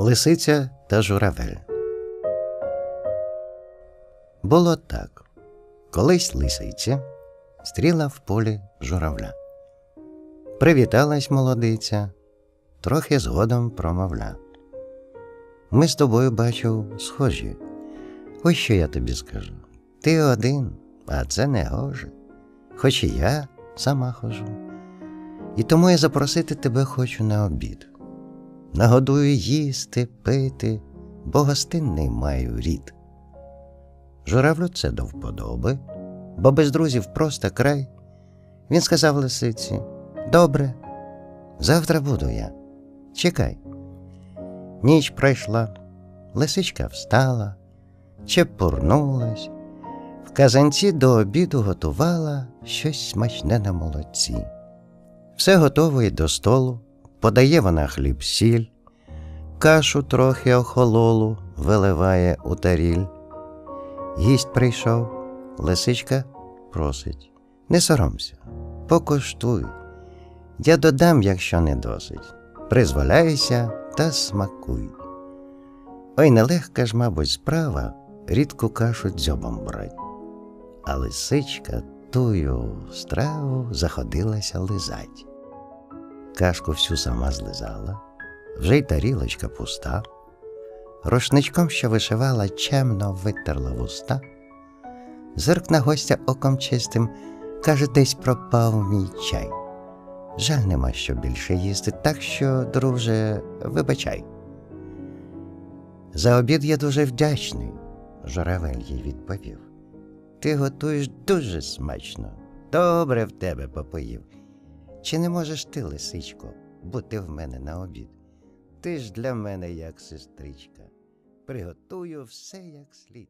Лисиця та журавель. Було так. Колись лисиця стріла в полі журавля. Привіталась молодиця, трохи згодом промовля. Ми з тобою бачу схожі. Ось що я тобі скажу. Ти один, а це не гоже. Хоч і я сама хожу. І тому я запросити тебе хочу на обід. Нагодую їсти, пити, бо гостинний маю рід. Журавлю це до вподоби, бо без друзів просто край. Він сказав лисиці: Добре, завтра буду я. Чекай. Ніч пройшла, лисичка встала, чепурнулась, в казанці до обіду готувала щось смачне на молодці. Все готово й до столу, подає вона хліб сіль, кашу трохи охололу виливає у таріль. Гість прийшов, лисичка просить. Не соромся, покуштуй. Я додам, якщо не досить. Призволяйся та смакуй. Ой, нелегка ж, мабуть, справа рідку кашу дзьобом брать. А лисичка тую страву заходилася лизать. Кашку всю сама злизала, вже й тарілочка пуста. Рушничком, що вишивала, чемно витерла вуста. Зирк на гостя оком чистим, каже, десь пропав мій чай. Жаль нема що більше їсти, так що, друже, вибачай. За обід я дуже вдячний, журавель їй відповів. Ти готуєш дуже смачно, добре в тебе попоїв. Чи не можеш ти, лисичко, бути в мене на обід? Ти ж для мене як сестричка, приготую все як слід.